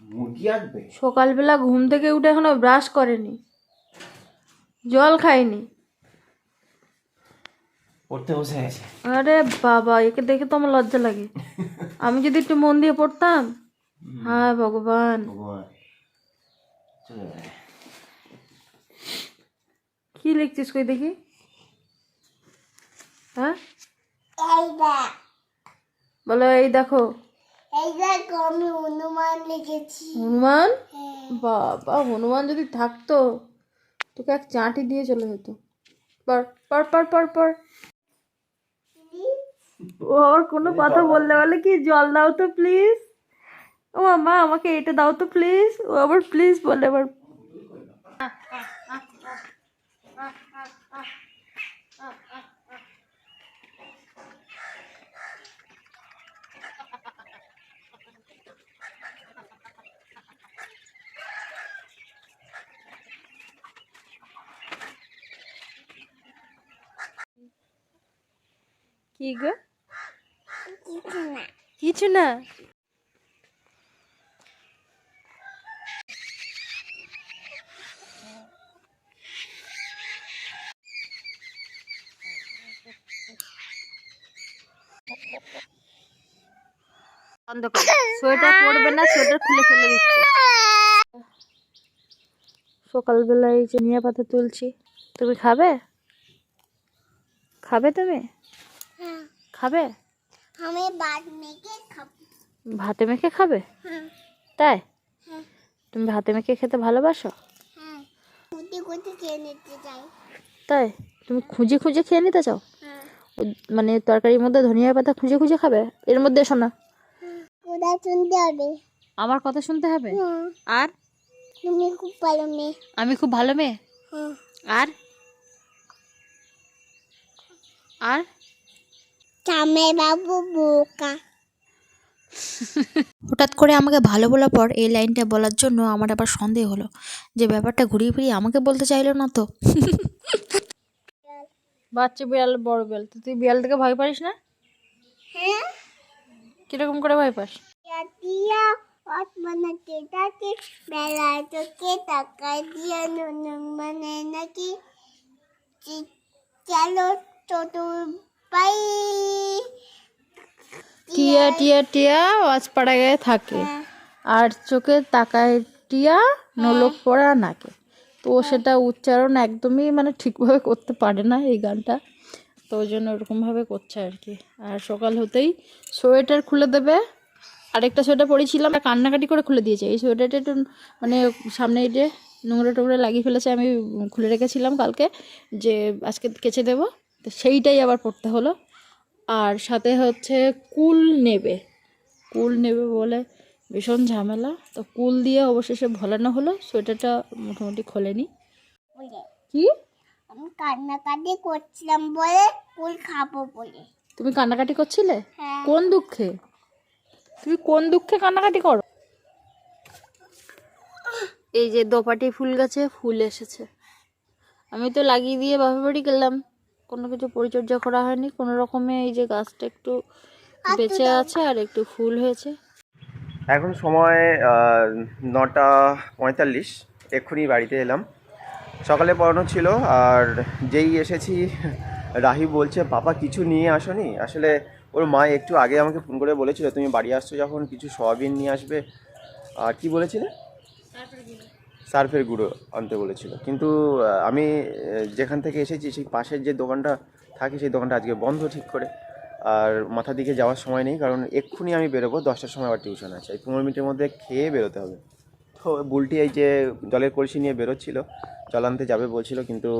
মুরগি আঁকবে সকালবেলা ঘুম থেকে উঠে এখনও ব্রাশ করেনি। জল খায়নি। পড়তে বসে গেছে। আরে বাবা একে দেখে তো আমার লজ্জা লাগে। আমি যদি একটু মন দিয়ে পড়তাম হ্যাঁ ভগবান। ভগবান। কি লিখছিস কই দেখি? হ্যাঁ? এই বলো এই দেখো। এই দেখো আমি হনুমান লিখেছি হনুমান? হ্যাঁ। বাবা হনুমান যদি থাকতো তোকে এক চাঁটি দিয়ে চলে যেত। পর পর পর পর পর। ও আর কোনো কথা বললে বলে কি জল দাও তো প্লিজ ও মা আমাকে এটা দাও তো প্লিজ ও আবার প্লিজ বলে আবার। কি গো কিছু না কিছু না অন্ধকার। সোয়েটার পরবে না সোয়েটার খুলে ফেলে দিচ্ছে। সকালবেলায় এই যে নিয়ে পাতা তুলছি তুমি খাবে? খাবে তুমি? খাবে? আমি বাদ মেখে খাব। ভাতে মেখে খাবে? হ্যাঁ। তাই? হ্যাঁ। তুমি ভাতে মেখে খেতে ভালোবাসো? হ্যাঁ। কুটি কুটি খেয়ে নিতে চাই। তাই? তুমি খুঁজে খুঁজে খেয়ে নিতে চাও? হ্যাঁ। মানে তরকারির মধ্যে ধনিয়া পাতা খুঁজে খুঁজে খাবে? এর মধ্যে এসো না। কোথায় শুনতে হবে। আমার কথা শুনতে হবে? হ্যাঁ। আর? তুমি খুব ভালো মেয়ে। আমি খুব ভালো মেয়ে? হ্যাঁ। আর? আর? বাবু বোকা হঠাৎ করে আমাকে ভালো বলার পর এই লাইনটা বলার জন্য আমার আবার সন্দেহ হলো। যে ব্যাপারটা ঘুরিয়ে ফিরিয়ে আমাকে বলতে চাইলো না তো। বাচ্চা বিড়াল বড় বিড়াল। তো তুই বিড়াল থেকে ভয় পারিস না? হ্যাঁ। কীরকম করে ভয় পাস? দিয়ে মানে নাকি চলো টিয়া টিয়া টিয়া ওয়াজপাড়া গায়ে থাকে। আর চোখে তাকায় টিয়া নলক পড়া নাকে। তো সেটা উচ্চারণ একদমই মানে ঠিকভাবে করতে পারে না এই গানটা। তো ওই জন্য ওরকমভাবে করছে আর কি। আর সকাল হতেই সোয়েটার খুলে দেবে। আরেকটা সোয়েটার পরেছিলাম কান্নাকাটি করে খুলে দিয়েছে। এই সোয়েটারটা একটু মানে সামনে যে নোংরা টোংরা লাগিয়ে ফেলেছে আমি খুলে রেখেছিলাম কালকে যে আজকে কেচে দেবো। তো সেইটাই আবার পড়তে হলো। আর সাথে হচ্ছে কুল নেবে। কুল নেবে বলে ভীষণ ঝামেলা। তো কুল দিয়ে অবশেষে ভোলানো হলো সোয়েটারটা মোটামুটি খোলেনি। কি? আমি কান্নাকাটি করছিলাম বলে ফুল খাব বলে। তুমি কান্নাকাটি করছিলে? হ্যাঁ। কোন দুঃখে? তুমি কোন দুঃখে কান্নাকাটি করো? এই যে দোপাটি ফুল গাছে ফুল এসেছে। আমি তো লাগিয়ে দিয়ে বাপের বাড়ি গেলাম। কোনো কিছু পরিচর্যা করা হয়নি। কোনো রকমে এই যে গাছটা একটু বেঁচে আছে আর একটু ফুল হয়েছে। এখন সময় নটা পঁয়তাল্লিশ। এক্ষুনি বাড়িতে এলাম। সকালে পড়ানো ছিল আর যেই এসেছি রাহি বলছে পাপা কিছু নিয়ে আসনি? আসলে ওর মা একটু আগে আমাকে ফোন করে বলেছিল তুমি বাড়ি আসছো যখন কিছু সয়াবিন নিয়ে আসবে। আর কি বলেছিলে? সার্ফের গুঁড়ো আনতে বলেছিল। কিন্তু আমি যেখান থেকে এসেছি, সেই পাশের যে দোকানটা থাকে, সেই দোকানটা আজকে বন্ধ ঠিক করে। আর মাথা দিকে যাওয়ার সময় নেই, কারণ এক্ষুনি আমি বেরোবো, দশটার সময় আবার টিউশন আছে। এই পনেরো মিনিটের মধ্যে খেয়ে বেরোতে হবে। তো বুলটি এই যে জলের কলসি নিয়ে বেরোচ্ছিল, জল আনতে যাবে বলছিল, কিন্তু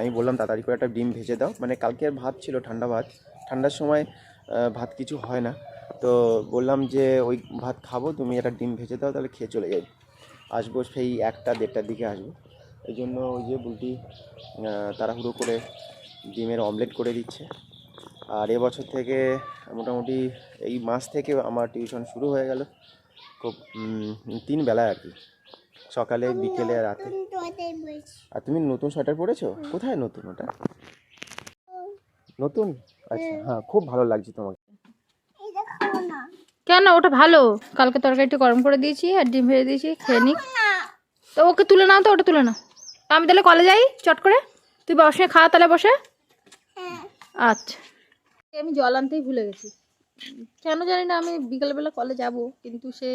আমি বললাম, তাড়াতাড়ি করে একটা ডিম ভেজে দাও। মানে কালকের ভাত ছিল, ঠান্ডা ভাত। ঠান্ডার সময় ভাত কিছু হয় না। তো বললাম যে, ওই ভাত খাব, তুমি একটা ডিম ভেজে দাও, তাহলে খেয়ে চলে যাই। আসব সেই একটা দেড়টার দিকে আসব। এই জন্য ওই যে বুলটি তাড়াহুড়ো করে ডিমের অমলেট করে দিচ্ছে। আর এবছর থেকে মোটামুটি এই মাস থেকে আমার টিউশন শুরু হয়ে গেল। খুব তিন বেলায় আর কি। সকালে বিকেলে রাতে। আর তুমি নতুন সোয়েটার পরেছো? কোথায় নতুন ওটা? নতুন? আচ্ছা হ্যাঁ খুব ভালো লাগছে তোমাকে। কেন? ওটা ভালো। কালকে তরকারিটা গরম করে দিয়েছি, আর ডিম ভেজে দিয়েছি, খেয়ে নিক। তো ওকে তুলে নাও তো, ওটা তুলে নাও। আমি তাহলে কলে যাই, চট করে। তুই বসে খাওয়া তাহলে বসে। আচ্ছা। আমি জল আনতেই ভুলে গেছি। কেন জানি না, আমি বিকেলবেলা কলে যাব, কিন্তু সে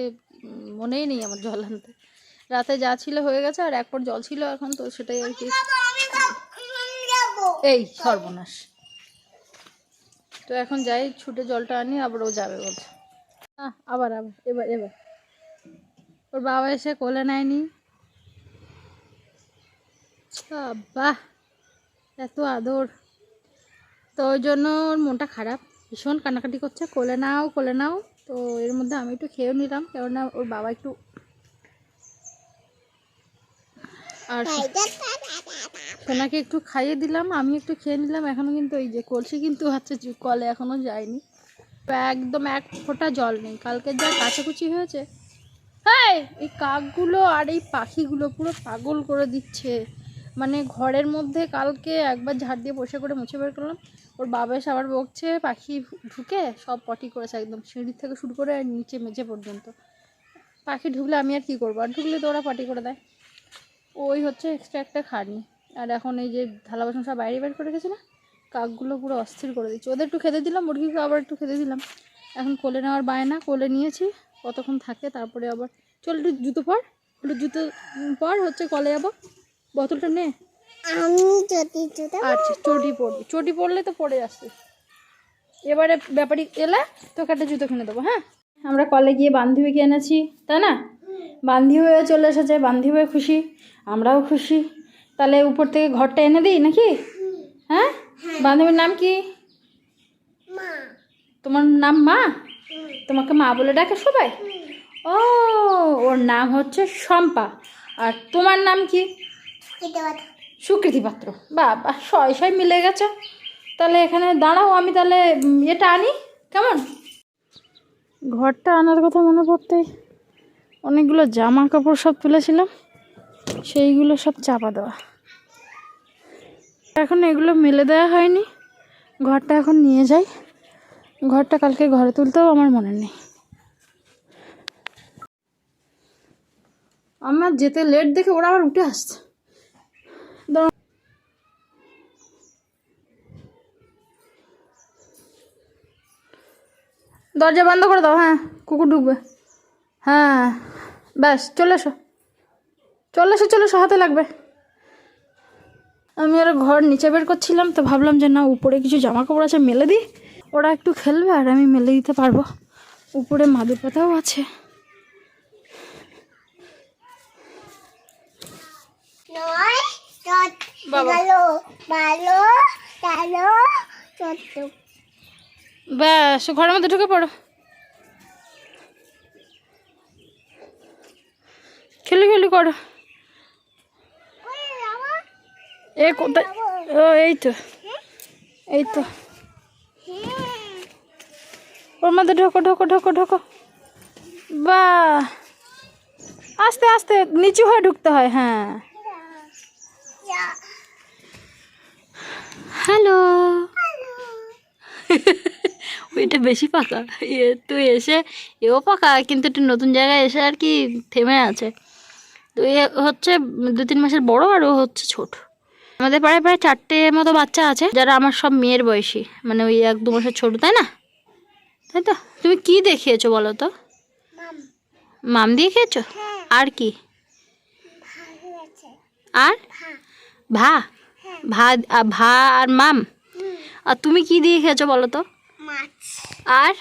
মনেই নেই আমার জল আনতে। রাতে যা ছিল হয়ে গেছে, আর এক পর জল ছিল এখন, তো সেটাই আর কি। এই, সর্বনাশ। তো এখন যাই, ছুটে জলটা আনি, আবার ও যাবে বলছে। আবার আবার, এবার এবার। ওর বাবা এসে কোলে নেয়নি। বাহ এত আদর। তো ওই জন্য ওর মনটা খারাপ। ভীষণ কান্নাকাটি করছে। কোলে নাও কোলে নাও। তো এর মধ্যে আমি একটু খেয়েও নিলাম। কেননা ওর বাবা একটু আর সোনাকে একটু খাইয়ে দিলাম। আমি একটু খেয়ে নিলাম। এখনও কিন্তু এই যে কলসি কিন্তু হচ্ছে কলে এখনও যায়নি। একদম এক ফোঁটা জল নেই। কালকে যা কাচাকুচি হয়েছে। হ্যাঁ এই কাকগুলো আর এই পাখিগুলো পুরো পাগল করে দিচ্ছে। মানে ঘরের মধ্যে কালকে একবার ঝাড় দিয়ে বসে করে মুছে বের করলাম। ওর বাবা এসে আবার বকছে, পাখি ঢুকে সব পটি করেছে একদম। সিঁড়ি থেকে শুরু করে আর নিচে মেঝে পর্যন্ত। পাখি ঢুকলে আমি আর কি করব? আর ঢুকলে তো ওরা পাটি করে দেয়। ওই হচ্ছে এক্সট্রা একটা খাটনি। আর এখন এই যে থালা বাসন সব বাইরে বের করে গেছে না? কাকগুলো পুরো অস্থির করে দিচ্ছে ওদের একটু খেতে দিলাম মুরগিকে আবার একটু খেতে দিলাম। এখন কোলে নেওয়ার বায়না কোলে নিয়েছি কতক্ষণ থাকে তারপরে আবার চল একটু জুতো পর একটু জুতো পর হচ্ছে কলে যাব। বোতলটা নে। আমি যদি যদি আচ্ছা চটি পরবি। চটি পরলে তো পড়ে আসছে এবারে ব্যাপারী এলে তোকে একটা জুতো কিনে দেবো হ্যাঁ? আমরা কলে গিয়ে বান্ধবীকে এনেছি তাই না? বান্ধবী হয়ে চলে এসেছে বান্ধবী হয়ে খুশি আমরাও খুশি। তাহলে উপর থেকে ঘরটা এনে দিই নাকি? হ্যাঁ? বান্ধবীর নাম কি? তোমার নাম মা? তোমাকে মা বলে ডাকে সবাই? ও ওর নাম হচ্ছে শম্পা। আর তোমার নাম কি? সুকৃতি পাত্র। বাবা শয় শয় মিলে গেছে। তাহলে এখানে দাঁড়াও আমি তাহলে এটা আনি। কেমন? ঘরটা আনার কথা মনে পড়তে অনেকগুলো জামা কাপড় সব তুলেছিলাম। সেইগুলো সব চাপা দেওয়া। এখন এগুলো মেলে দেওয়া হয়নি। ঘরটা এখন নিয়ে যাই। ঘরটা কালকে ঘরে তুলতেও আমার মনে নেই। আমার যেতে লেট দেখে ওরা আবার উঠে আসছে। দরজা বন্ধ করে দাও হ্যাঁ কুকুর ঢুকবে। হ্যাঁ ব্যাস, চলে এসো। চলে এসো চলে এসো, হাতে লাগবে। আমি আর ঘর নিচে বের করছিলাম তো ভাবলাম যে না উপরে কিছু জামা কাপড় আছে মেলে দিই। ওরা একটু খেলবে আর আমি মেলে দিতে পারব। উপরে মাদুর পাতাও আছে। নয় চট বাবা। ভালো ভালো ভালো চট ব্যাস ঘরের মধ্যে ঢুকে পড়ো। খেলি খেলি করো। এ কোথায়? ও এই তো এই তো ওর মধ্যে ঢোকো ঢোকো ঢোকো ঢোকো। বা। আস্তে আস্তে, নিচু হয়ে ঢুকতে হয় হ্যাঁ। হ্যালো। ওইটা বেশি পাকা। এ তো এসে, এও পাকা, কিন্তু একটু নতুন জায়গায় এসে আর কি থেমে আছে। তো এ হচ্ছে দু তিন মাসের বড় আর ও হচ্ছে ছোট। আমাদের পাড়ায় প্রায় চারটে মতো বাচ্চা আছে যারা আমার সব মেয়ের বয়সী। মানে ওই এক দু মাসের ছোট তাই না? তাই তো? তুমি কি দেখিয়েছো বলো তো? মাম দিয়ে খেয়েছো? আর কি? আর? ভা। ভা ভা আর মাম? আর তুমি কি দিয়ে খেয়েছো বলো তো? আর?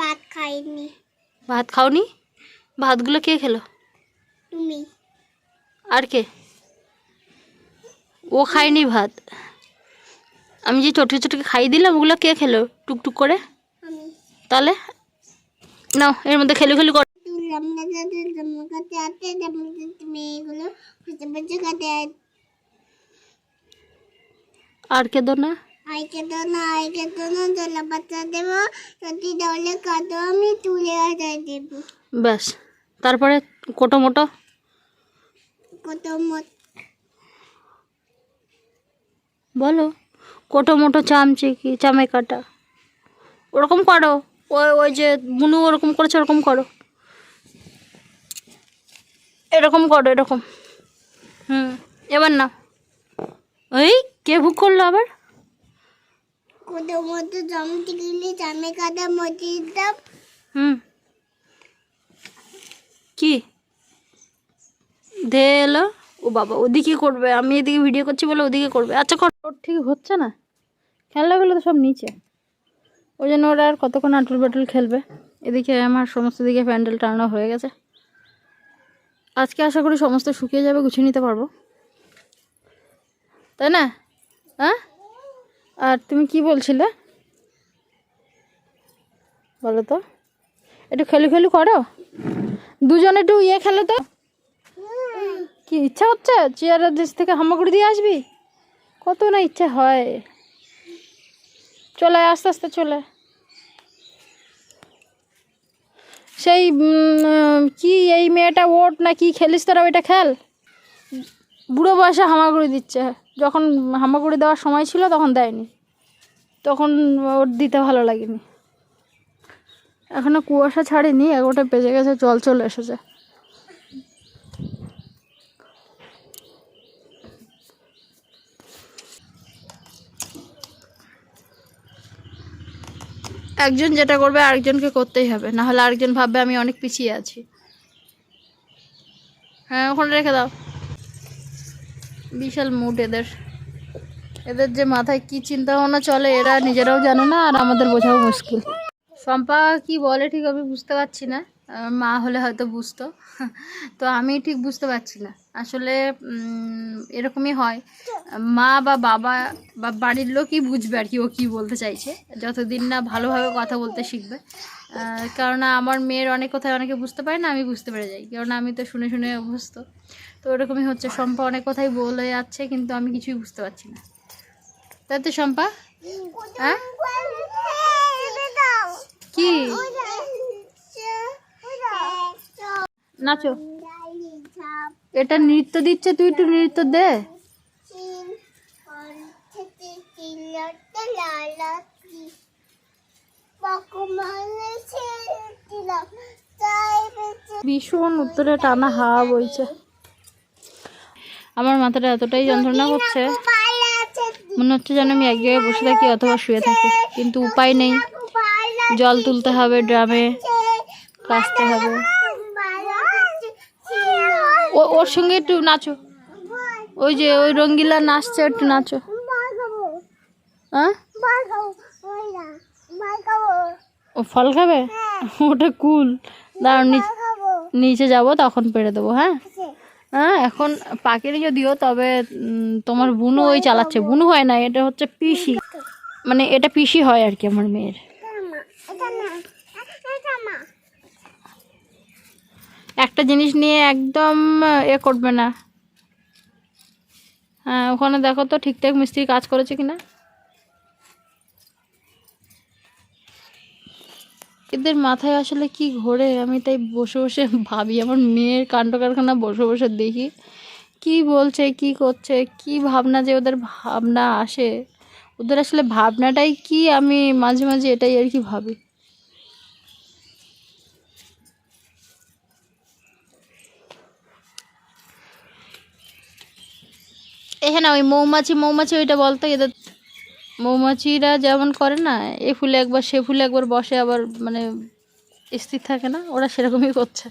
ভাত খাইনি। ভাত খাওনি? ভাতগুলো কে খেলো? তুমি। আর কে? ও খায়নি ভাত। আমি যে ছোটো ছোটোকে খাইয়ে দিলাম ওগুলো কে খেলো? টুকটুক করে? আমি। তাহলে? নাও এর মধ্যে খেলে খেলি কর। কাটে। আর কে দো না না না জলা পাতা দেবো। যদি দলে কাটো আমি তুলে আদায় দেবো। ব্যাস তারপরে কোটো মোটো? কত মত বলো। কোটো মোটো চামচে কি? চামে কাটা। ওরকম করো। ওই ওই যে বুনু ওরকম করেছে ওরকম করো। এরকম করো এরকম। হুম এবার না ওই কে বুক করল আবার? হুম। কি? দে এলো। ও বাবা, ওদিকে করবে, আমি এদিকে ভিডিও করছি বলে ওদিকে করবে। আচ্ছা কর। ঠিক হচ্ছে না? খেলনাগুলো তো সব নিচে। ওই জন্য ওরা আর কতক্ষণ আটুল বাটুল খেলবে? এদিকে আমার সমস্ত দিকে প্যান্ডেল টানানো হয়ে গেছে। আজকে আশা করি সমস্ত শুকিয়ে যাবে, গুছিয়ে নিতে পারব। তাই না? হ্যাঁ? আর তুমি কি বলছিলে? বলো তো। একটু খেলু খেলু করো। দুজনে একটু ইয়ে খেলো তো। কি ইচ্ছা হচ্ছে? চেয়ারের দেশ থেকে হামাগুড়ি দিয়ে আসবি? কত না ইচ্ছা হয়। চলে আস্তে আস্তে চলে সেই কি এই মেয়েটা ওট না কি খেলিস তোরা ওইটা খেল? বুড়ো বয়সে হামাগুড়ি দিচ্ছে। যখন হামাগুড়ি দেওয়ার সময় ছিল তখন দেয়নি। তখন ওর দিতে ভালো লাগেনি। এখনও কুয়াশা ছাড়েনি এগারোটা বেজে গেছে, জল চলে এসেছে। একজন যেটা করবে আরেকজনকে করতেই হবে। না হলে আরেকজন ভাববে আমি অনেক পিছিয়ে আছি। হ্যাঁ ওখানে রেখে দাও। বিশাল মুড এদের। এদের যে মাথায় কি চিন্তা ভাবনা চলে, এরা নিজেরাও জানে না আর আমাদের বোঝাও মুশকিল। শম্পা কি বলে ঠিক আমি বুঝতে পারছি না। মা হলে হয়তো বুঝতো। তো আমি ঠিক বুঝতে পারছি না। আসলে এরকমই হয়। মা বা বাবা বা বাড়ির লোকই বুঝবে আর কি ও কী বলতে চাইছে। যতদিন না ভালোভাবে কথা বলতে শিখবে। কেননা আমার মেয়ের অনেক কথায় অনেকে বুঝতে পারে না, আমি বুঝতে পেরে যাই। কেননা আমি তো শুনে শুনে অভ্যস্ত। তো ওরকমই হচ্ছে। শম্পা অনেক কথাই বলে যাচ্ছে, কিন্তু আমি কিছুই বুঝতে পারছি না। তাই তো শম্পা? হ্যাঁ? কি? নাচো। এটা নৃত্য দিচ্ছে তুই একটু নৃত্য দে। ভীষণ উত্তরে টানা হাওয়া বইছে আমার মাথাটা এতটাই যন্ত্রণা করছে মনে হচ্ছে যেন আমি এক জায়গায় বসে থাকি অথবা শুয়ে থাকি কিন্তু উপায় নেই। জল তুলতে হবে ড্রামে কাচতে হবে। ওর সঙ্গে একটু নাচো। ওই যে ওই রঙ্গিলা নাচছে, একটু নাচো। হ্যাঁ ও ফল খাবে? ওটা কুল। দাঁড়ান নিচ- যাব, তখন পেরে দেবো হ্যাঁ? হ্যাঁ এখন পাখির যদিও তবে তোমার বুনু ওই চালাচ্ছে। বুনু হয় না, এটা হচ্ছে পিসি। মানে এটা পিসি হয় আর কি আমার মেয়ের। একটা জিনিস নিয়ে একদম এ করবে না। হ্যাঁ ওখানে দেখো তো ঠিকঠাক মিস্ত্রি কাজ করেছে কিনা। এদের মাথায় আসলে কি ঘোরে, আমি তাই বসে বসে ভাবি, আমার মেয়ের কাণ্ড কারখানা বসে বসে দেখি। কি বলছে, কি করছে, কি ভাবনা যে ওদের ভাবনা আসে। ওদের আসলে ভাবনাটাই কি, আমি মাঝে মাঝে এটাই আর কি ভাবি। এখানে ওই মৌমাছি মৌমাছি ওইটা বলতো, এদের মৌমাছিরা যেমন করে না, এ ফুলে একবার, সে ফুলে একবার বসে, আবার মানে স্থির থাকে না, ওরা সেরকমই করছে।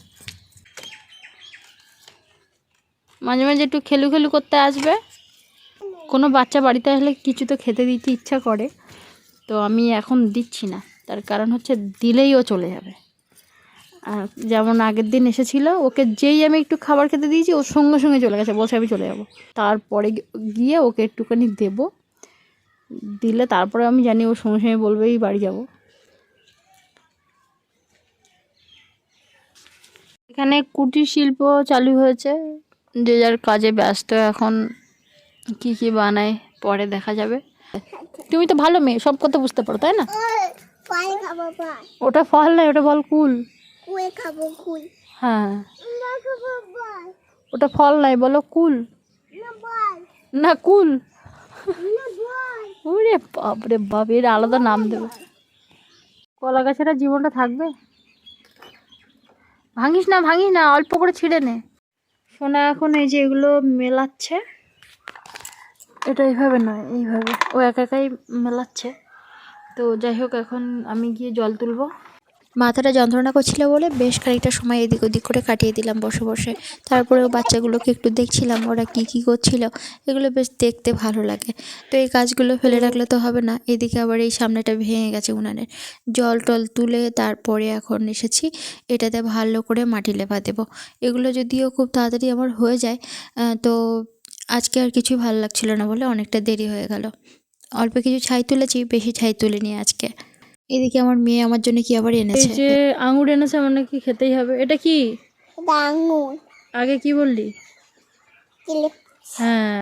মাঝে মাঝে একটু খেলু খেলু করতে আসবে। কোনো বাচ্চা বাড়িতে আসলে কিছু তো খেতে দিতে ইচ্ছা করে, তো আমি এখন দিচ্ছি না, তার কারণ হচ্ছে দিলেই ও চলে যাবে। আর যেমন আগের দিন এসেছিল ওকে যেই আমি একটু খাবার খেতে দিয়েছি ও সঙ্গে সঙ্গে চলে গেছে বসে আমি চলে যাব। তারপরে গিয়ে ওকে একটুখানি দেবো। দিলে তারপরে আমি জানি ও সঙ্গে সঙ্গে বলবে এই বাড়ি যাব। এখানে কুটির শিল্প চালু হয়েছে যে যার কাজে ব্যস্ত। এখন কি কি বানায় পরে দেখা যাবে। তুমি তো ভালো মেয়ে সব কথা বুঝতে পারো তাই না? ওটা ফল না ওটা বল কুল। খাব হ্যাঁ। ওটা ফল নাই বলো কুল। না কুল। ওরে বাপরে বাপ এর আলাদা নাম দেবে। কলা গাছের জীবনটা থাকবে? ভাঙিস না ভাঙিস না অল্প করে ছিঁড়ে নে। সোনা এখন এই যে এগুলো মেলাচ্ছে। এটা এইভাবে নয় এইভাবে। ও একা একাই মেলাচ্ছে। তো যাই হোক এখন আমি গিয়ে জল তুলবো। মাথাটা যন্ত্রণা করছিল বলে বেশ খানিকটা সময় এদিক ওদিক করে কাটিয়ে দিলাম বসে বসে। তারপরেও বাচ্চাগুলোকে একটু দেখছিলাম ওরা কি কি করছিল। এগুলো বেশ দেখতে ভালো লাগে। তো এই কাজগুলো ফেলে রাখলে তো হবে না। এদিকে আবার এই সামনেটা ভেঙে গেছে উনানের। জল টল তুলে তারপরে এখন এসেছি। এটাতে ভালো করে মাটি লেপা দেবো। এগুলো যদিও খুব তাড়াতাড়ি আমার হয়ে যায় তো আজকে আর কিছুই ভালো লাগছিল না বলে অনেকটা দেরি হয়ে গেল। অল্প কিছু ছাই তুলেছি, বেশি ছাই তুলিনি আজকে। এদিকে আমার মেয়ে আমার জন্য কি আবার এই এনেছে? যে আঙুর এনেছে মানে কি খেতেই হবে। এটা কি? এটা আঙুর। আগে কি বললি? হ্যাঁ।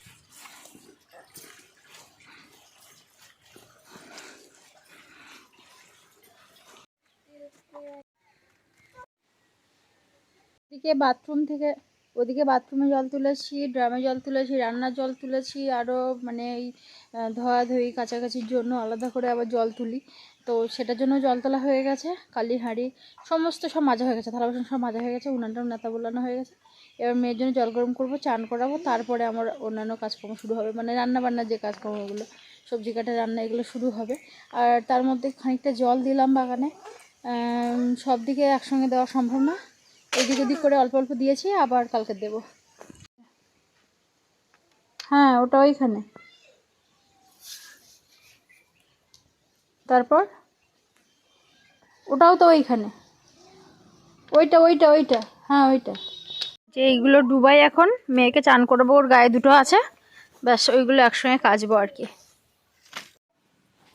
ওদিকে বাথরুম থেকে ওদিকে বাথরুমে জল তুলেছি ড্রামে জল তুলেছি রান্নার জল তুলেছি আরও মানে এই ধোয়াধুয়ি কাছাকাছির জন্য আলাদা করে আবার জল তুলি। তো সেটার জন্য জল তোলা হয়ে গেছে, কালি, হাঁড়ি, সমস্ত সব মাজা হয়ে গেছে, থালা বাসন সব মাজা হয়ে গেছে, উনানটাও নেতা বোলানো হয়ে গেছে। এবার মেয়ের জন্য জল গরম করব, চান করাবো, তারপরে আমার অন্যান্য কাজকর্ম শুরু হবে। মানে রান্না বান্নার যে কাজকর্মগুলো, সবজি কাটা রান্না, এগুলো শুরু হবে। আর তার মধ্যে খানিকটা জল দিলাম বাগানে। সব দিকে একসঙ্গে দেওয়া সম্ভব না। এদিক ওদিক করে অল্প অল্প দিয়েছি, আবার কালকে দেব। হ্যাঁ ওটা ওইখানে। তারপর? ওটাও তো ওইখানে। ওইটা ওইটা ওইটা। হ্যাঁ ওইটা। যে এইগুলো ডুবাই এখন মেয়েকে চান করব ওর গায়ে দুটো আছে। ব্যাস ওইগুলো একসঙ্গে কাচবো আর কি।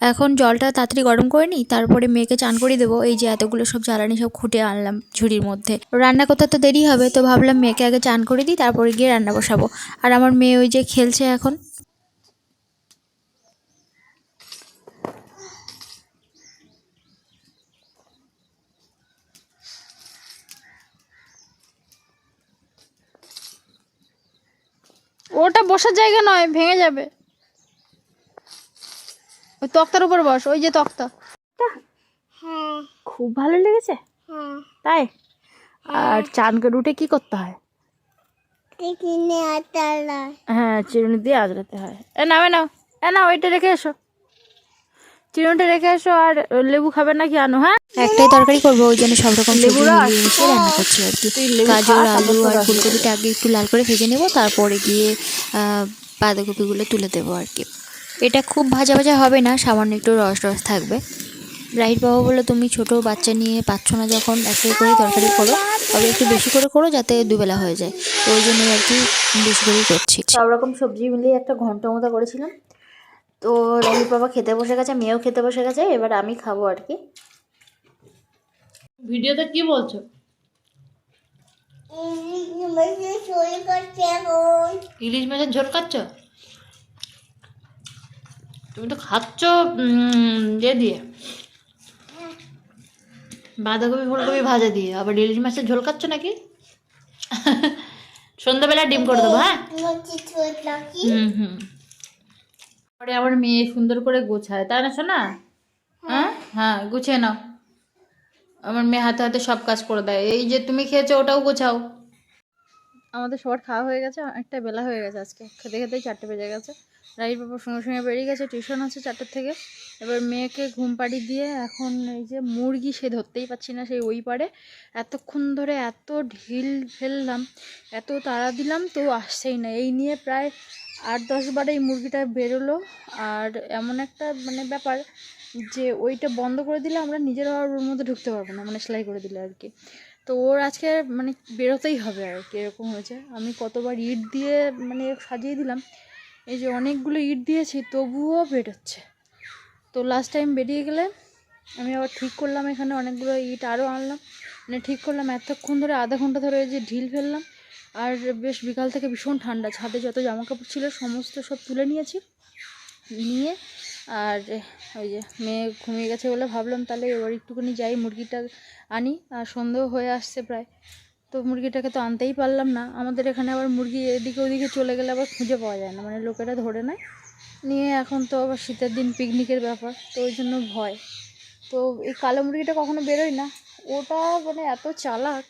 এখন জলটা তাড়াতাড়ি গরম করে নিই তারপরে মেয়েকে চান করিয়ে দেবো। এই যে এতগুলো সব জ্বালানি সব খুঁটে আনলাম ঝুড়ির মধ্যে। রান্না করতে তো দেরি হবে তো ভাবলাম মেয়েকে আগে চান করে দিই তারপরে গিয়ে রান্না বসাবো। আর আমার মেয়ে ওই যে খেলছে এখন। ওটা বসার জায়গা নয় ভেঙে যাবে। ওই তক্তার উপর বস ওই যে তক্তা। হ্যাঁ। খুব ভালো লেগেছে? হ্যাঁ। তাই? আর চান রুটে উঠে কি করতে হয়? হ্যাঁ চিরুনি দিয়ে আজরাতে হয়। এ নামে নাও এ না ওইটা রেখে এসো। চিরুনিটা রেখে এসো আর লেবু খাবে নাকি আনো হ্যাঁ? একটাই তরকারি করব ওই জন্য সব রকম সবজি লেবু মিশিয়ে রান্না করছি আর কি। গাজর আলু আর ফুলকপিটা আগে একটু লাল করে ভেজে নেব তারপরে গিয়ে বাঁধাকপিগুলো তুলে দেবো আর কি। এটা খুব ভাজা ভাজা হবে না সামান্য একটু রস রস থাকবে। রাইট বাবা বলল তুমি ছোট বাচ্চা নিয়ে পাচ্ছ না যখন একটা করে তরকারি করো তবে একটু বেশি করে করো যাতে দুবেলা হয়ে যায়। তো ওই জন্যই আর কি বেশি করেই করছি। সব রকম সবজি মিলিয়ে একটা ঘণ্টা মতো করেছিলাম। তো রাহির বাবা খেতে বসে গেছে মেয়েও খেতে বসে গেছে এবার আমি খাব আর কি। ভিডিওতে কি বলছো? ইলিশ মাছের ঝোল খাচ্ছ? তুমি তো খাচ্ছ উম, ইয়ে দিয়ে। বাঁধাকপি ফুলকপি ভাজা দিয়ে। আবার ইলিশ মাছের ঝোল খাচ্ছ নাকি? সন্ধ্যাবেলা ডিম করে দেবো হ্যাঁ? হুম হুম। পরে আমার মেয়ে সুন্দর করে গোছায়, তাই না শোনা হ্যাঁ? হ্যাঁ গুছিয়ে নাও। আমার মেয়ে হাতে হাতে সব কাজ করে দেয়। এই যে তুমি খেয়েছো, ওটাও গোছাও। আমাদের সবার খাওয়া হয়ে গেছে একটা বেলা হয়ে গেছে আজকে। খেতে খেতেই চারটে বেজে গেছে। রাইট বাবার সঙ্গে সঙ্গে বেরিয়ে গেছে টিউশন আছে চারটের থেকে। এবার মেয়েকে ঘুম পাড়ি দিয়ে এখন এই যে মুরগি সে ধরতেই পাচ্ছি না সেই ওই পারে এতক্ষণ ধরে এত ঢিল ফেললাম, এত তাড়া দিলাম, তো আসছেই না। এই নিয়ে প্রায় আট দশ বার এই মুরগিটা বেরোলো। আর এমন একটা মানে ব্যাপার যে ওইটা বন্ধ করে দিলে আমরা নিজেরা ওর মধ্যে ঢুকতে পারব না মানে সেলাই করে দিলে আর কি। তো ওর আজকে মানে বেরোতেই হবে আর কি, এরকম হয়েছে। আমি কতবার ইট দিয়ে মানে সাজিয়ে দিলাম, এই যে অনেকগুলো ইট দিয়েছি, তবুও বেরোচ্ছে। তো লাস্ট টাইম বেরিয়ে গেলে আমি আবার ঠিক করলাম এখানে অনেকগুলো ইট আরও আনলাম। মানে ঠিক করলাম, এতক্ষণ ধরে আধা ঘণ্টা ধরে যে ঢিল ফেললাম। আর বেশ বিকাল থেকে ভীষণ ঠান্ডা, ছাদে যত জামা কাপড় ছিল সমস্ত সব তুলে নিয়েছি, নিয়ে আর ওই যে মেয়ে ঘুমিয়ে গেছে বলে ভাবলাম তাহলে এবার একটুখানি যাই মুরগিটা আনি, আর সন্দেহ হয়ে আসছে প্রায়। তো মুরগিটাকে তো আনতেই পারলাম না, আমাদের এখানে আবার মুরগি এদিকে ওদিকে চলে গেলে আবার খুঁজে পাওয়া যায় না মানে লোকেরা ধরে নেয়। নিয়ে এখন তো আবার শীতের দিন, পিকনিকের ব্যাপার, তো ওই জন্য ভয়। তো এই কালো মুরগিটা কখনো বেরোয় না, ওটা মানে এত চালাক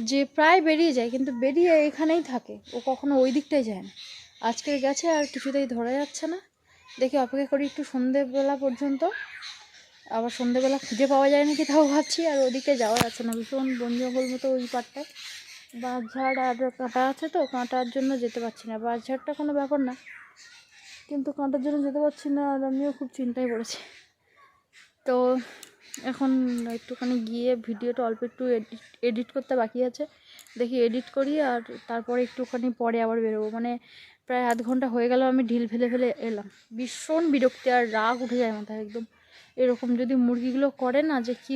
যে প্রায় বেরিয়ে যায়, কিন্তু বেরিয়ে এখানেই থাকে। ও কখনো ওই দিকটাই যায় না। আজকে গেছে আর কিছুতেই ধরা যাচ্ছে না। দেখি অপেক্ষা করি একটু সন্ধেবেলা পর্যন্ত। আবার সন্ধেবেলা খুঁজে পাওয়া যায় নাকি তাও ভাবছি। আর ওদিকে যাওয়া যাচ্ছে না। ভীষণ বন জঙ্গল মতো ওই পাটটায় বাঁশঝাড় আর কাঁটা আছে তো, কাঁটার জন্য যেতে পারছি না। বাঁশঝাড়টা কোনো ব্যাপার না। কিন্তু কাঁটার জন্য যেতে পারছি না আর আমিও খুব চিন্তায় পড়েছি। তো এখন একটুখানি গিয়ে ভিডিওটা অল্প একটু এডিট এডিট করতে বাকি আছে। দেখি এডিট করি আর তারপরে একটুখানি পরে আবার বেরোবো। মানে প্রায় আধ ঘণ্টা হয়ে গেল আমি ঢিল ফেলে ফেলে এলাম। ভীষণ বিরক্তি আর রাগ উঠে যায় মাথায় একদম। এরকম যদি মুরগিগুলো করে না যে কী।